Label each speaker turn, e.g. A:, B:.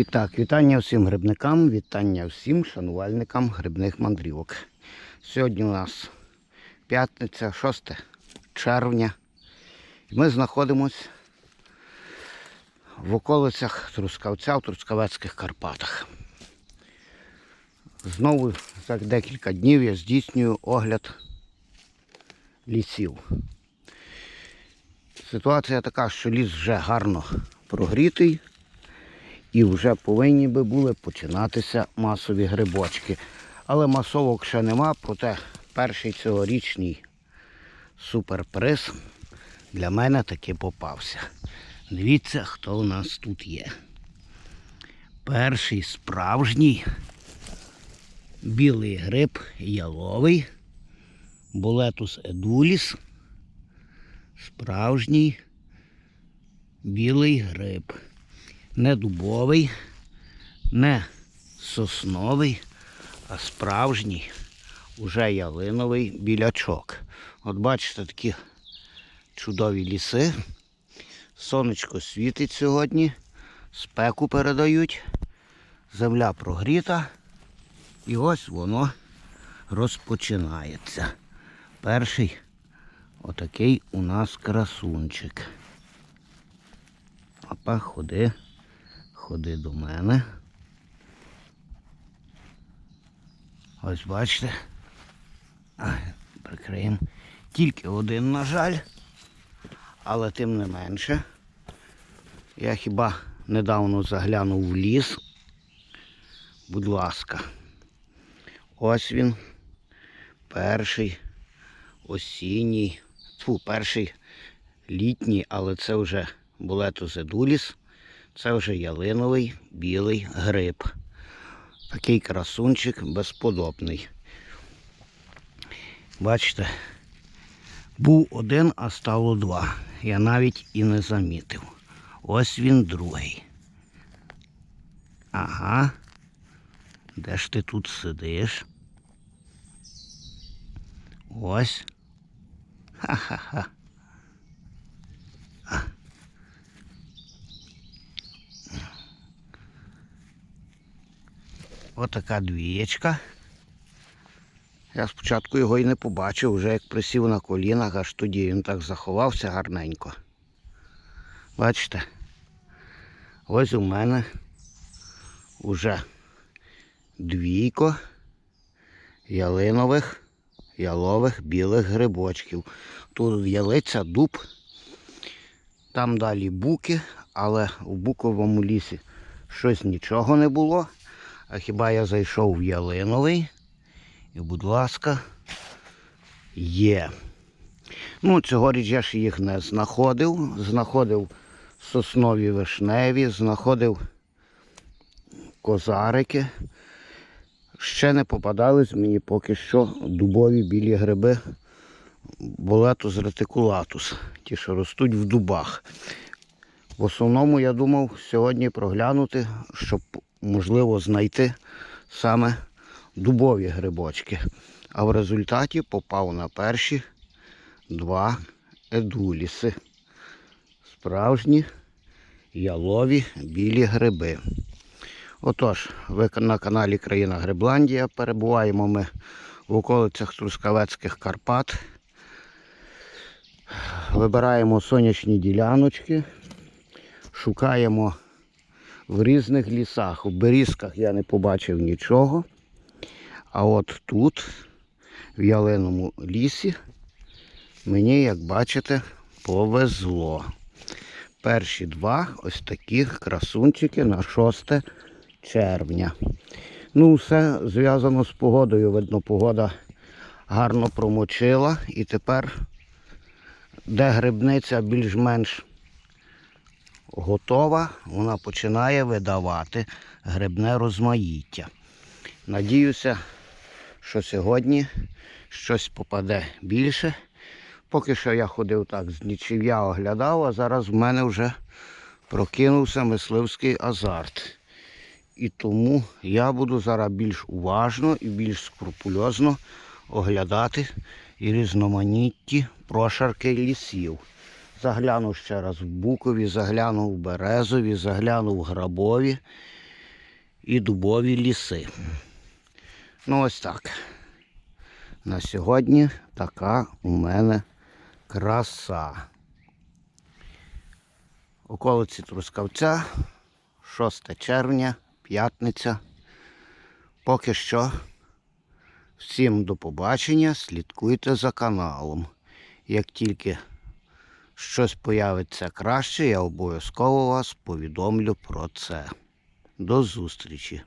A: І так, вітання всім грибникам, вітання всім шанувальникам грибних мандрівок. Сьогодні у нас п'ятниця, 6 червня. Ми знаходимося в околицях Трускавця в Трускавецьких Карпатах. Знову за декілька днів я здійснюю огляд лісів. Ситуація така, що ліс вже гарно прогрітий. І вже повинні би були починатися масові грибочки. Але масовок ще нема, проте перший цьогорічний суперприз для мене таки попався. Дивіться, хто у нас тут є. Перший справжній білий гриб яловий, болетус едуліс. Справжній білий гриб не дубовий, не сосновий, а справжній, уже ялиновий білячок. От бачите такі чудові ліси. Сонечко світить сьогодні, спеку передають, земля прогріта. І ось воно розпочинається. Перший отакий у нас красунчик. Опа, ходи. Ходи до мене. Ось бачите. Прикриємо. Тільки один, на жаль. Але тим не менше. Я хіба недавно заглянув в ліс. Будь ласка. Ось він. Перший осінній. Фу, перший літній, але це вже булетус едуліс. Це вже ялиновий білий гриб. Такий красунчик безподобний. Бачите, був один, а стало два. Я навіть і не замітив. Ось він другий. Ага. Де ж ти тут сидиш? Ось. Ха-ха-ха. Отака двієчка. Я спочатку його і не побачив, вже як присів на колінах, аж тоді він так заховався гарненько. Бачите? Ось у мене вже двійко ялинових, ялових білих грибочків. Тут ялиця, дуб, там далі буки, але у буковому лісі щось нічого не було. А хіба я зайшов в ялиновий? І, будь ласка, є. Ну, цьогоріч я ж їх не знаходив. Знаходив соснові вишневі, знаходив козарики. Ще не попадались мені поки що дубові білі гриби болетус ретикулатус. Ті, що ростуть в дубах. В основному я думав сьогодні проглянути, щоб можливо знайти саме дубові грибочки. А в результаті попав на перші два едуліси. Справжні ялові білі гриби. Отож, ви на каналі Країна Грибландія. Перебуваємо ми в околицях Трускавецьких Карпат. Вибираємо сонячні діляночки, шукаємо в різних лісах. У берізках я не побачив нічого. А от тут, в ялиному лісі, мені, як бачите, повезло. Перші два ось таких красунчики на 6 червня. Ну, все зв'язано з погодою. Видно, погода гарно промочила. І тепер, де грибниця більш-менш готова, вона починає видавати грибне розмаїття. Надіюся, що сьогодні щось попаде більше. Поки що я ходив так з нічів'я оглядав, а зараз в мене вже прокинувся мисливський азарт. І тому я буду зараз більш уважно і більш скрупульозно оглядати і різноманітні прошарки лісів. Заглянув ще раз в Букові, заглянув в Березові, заглянув в Грабові і дубові ліси. Ну ось так. На сьогодні така у мене краса. Околиці Трускавця, 6 червня, п'ятниця. Поки що всім до побачення, слідкуйте за каналом. Як тільки щось появиться краще, я обов'язково вас повідомлю про це. До зустрічі!